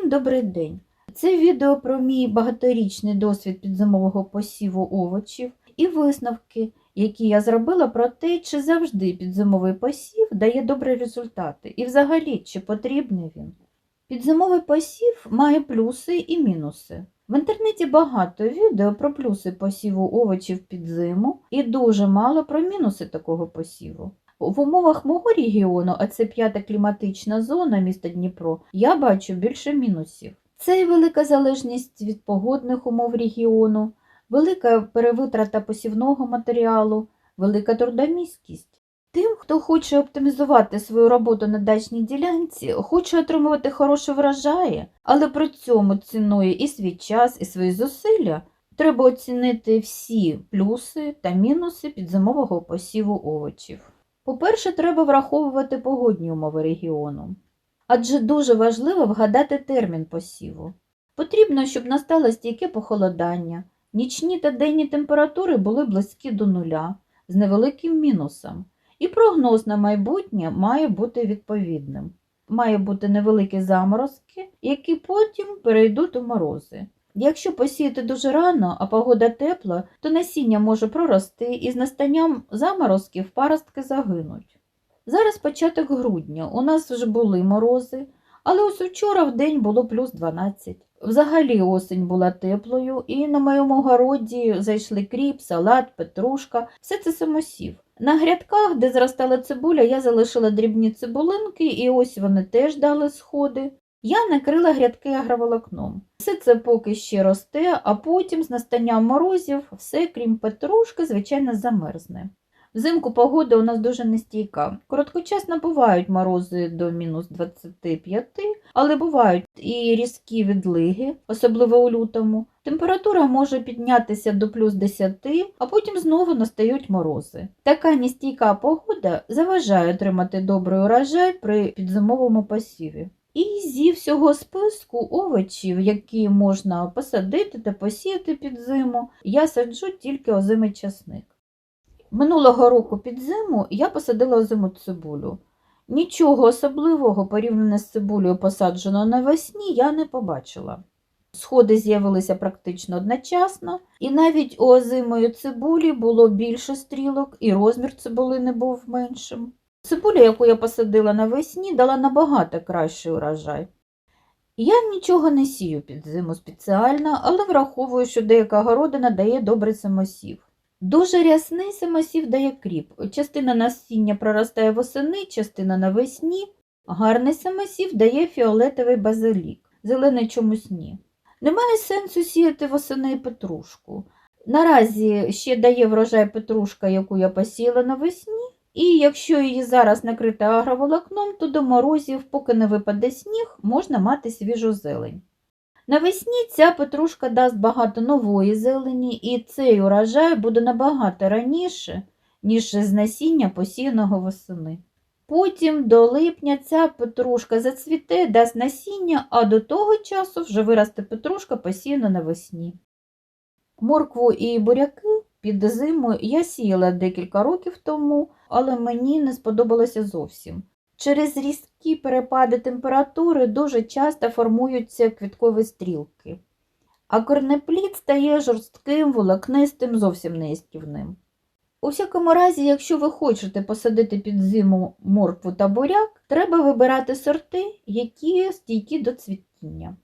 Всім добрий день! Це відео про мій багаторічний досвід підзимового посіву овочів і висновки, які я зробила про те, чи завжди підзимовий посів дає добрі результати і взагалі чи потрібний він. Підзимовий посів має плюси і мінуси. В інтернеті багато відео про плюси посіву овочів під зиму і дуже мало про мінуси такого посіву. В умовах мого регіону, а це п'ята кліматична зона міста Дніпро, я бачу більше мінусів. Це і велика залежність від погодних умов регіону, велика перевитрата посівного матеріалу, велика трудомісткість. Тим, хто хоче оптимізувати свою роботу на дачній ділянці, хоче отримувати хороші врожаї, але при цьому цінує і свій час, і свої зусилля, треба оцінити всі плюси та мінуси підзимового посіву овочів. По-перше, треба враховувати погодні умови регіону, адже дуже важливо вгадати термін посіву. Потрібно, щоб настало стійке похолодання, нічні та денні температури були близькі до нуля з невеликим мінусом, і прогноз на майбутнє має бути відповідним. Має бути невеликі заморозки, які потім перейдуть у морози. Якщо посіяти дуже рано, а погода тепла, то насіння може прорости і з настанням заморозків паростки загинуть. Зараз початок грудня, у нас вже були морози, але ось вчора в день було плюс 12. Взагалі осінь була теплою, і на моєму городі зайшли кріп, салат, петрушка, все це самосів. На грядках, де зростала цибуля, я залишила дрібні цибулинки, і ось вони теж дали сходи. Я накрила грядки агроволокном. Все це поки ще росте, а потім з настанням морозів все, крім петрушки, звичайно, замерзне. Взимку погода у нас дуже нестійка. Короткочасно бувають морози до мінус 25, але бувають і різкі відлиги, особливо у лютому. Температура може піднятися до плюс 10, а потім знову настають морози. Така нестійка погода заважає отримати добрий урожай при підзимовому посіві. І зі всього списку овочів, які можна посадити та посіяти під зиму, я саджу тільки озимий часник. Минулого року під зиму я посадила озиму цибулю. Нічого особливого порівняно з цибулею, посадженою навесні, я не побачила. Сходи з'явилися практично одночасно, і навіть у озимої цибулі було більше стрілок, і розмір цибулини був меншим. Цибуля, яку я посадила навесні, дала набагато кращий урожай. Я нічого не сію під зиму спеціально, але враховую, що деяка городина дає добрий самосів. Дуже рясний самосів дає кріп. Частина насіння проростає восени, частина навесні. Гарний самосів дає фіолетовий базилік, зелений чомусь ні. Немає сенсу сіяти восени петрушку. Наразі ще дає врожай петрушка, яку я посіяла навесні, і якщо її зараз накрити агроволокном, то до морозів, поки не випаде сніг, можна мати свіжу зелень. Навесні ця петрушка дасть багато нової зелені, і цей урожай буде набагато раніше, ніж з насіння посіяного восени. Потім до липня ця петрушка зацвіте, дасть насіння, а до того часу вже виросте петрушка посіяна навесні. Моркву і буряки під зиму я сіяла декілька років тому, але мені не сподобалося зовсім. Через різкі перепади температури дуже часто формуються квіткові стрілки, а корнеплід стає жорстким, волокнистим, зовсім неїстівним. У всякому разі, якщо ви хочете посадити під зиму моркву та буряк, треба вибирати сорти, які стійкі до цвітіння.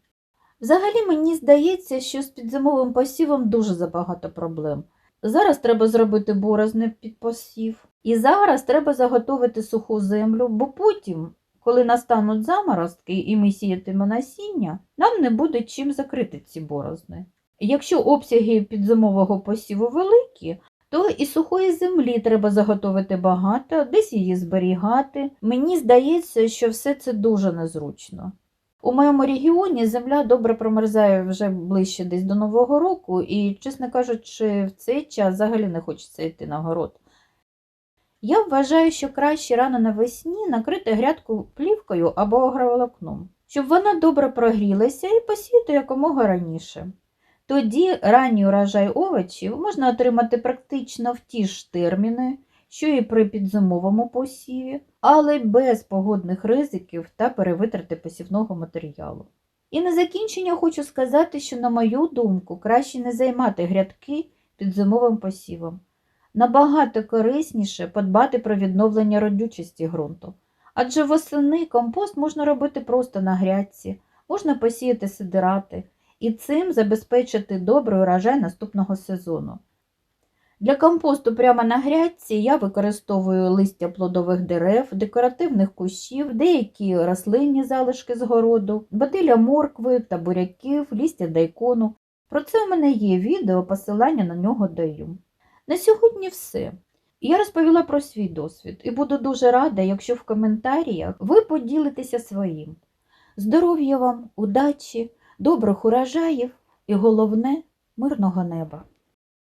Взагалі мені здається, що з підзимовим посівом дуже забагато проблем. Зараз треба зробити борозне під посів, і зараз треба заготовити суху землю, бо потім, коли настануть заморозки і ми сіятимемо насіння, нам не буде чим закрити ці борозни. Якщо обсяги підзимового посіву великі, то і сухої землі треба заготовити багато, десь її зберігати. Мені здається, що все це дуже незручно. У моєму регіоні земля добре промерзає вже ближче десь до Нового року, і, чесно кажучи, в цей час взагалі не хочеться йти на город. Я вважаю, що краще рано навесні накрити грядку плівкою або агроволокном, щоб вона добре прогрілася і посіяти якомога раніше. Тоді ранній урожай овочів можна отримати практично в ті ж терміни, що і при підзимовому посіві, але без погодних ризиків та перевитрати посівного матеріалу. І на закінчення хочу сказати, що, на мою думку, краще не займати грядки під зимовим посівом. Набагато корисніше подбати про відновлення родючості ґрунту. Адже восени компост можна робити просто на грядці, можна посіяти сидирати і цим забезпечити добрий урожай наступного сезону. Для компосту прямо на грядці я використовую листя плодових дерев, декоративних кущів, деякі рослинні залишки з городу, бадиля моркви та буряків, листя дайкону. Про це у мене є відео, посилання на нього даю. На сьогодні все. Я розповіла про свій досвід і буду дуже рада, якщо в коментарях ви поділитеся своїм. Здоров'я вам, удачі, добрих урожаїв і головне мирного неба.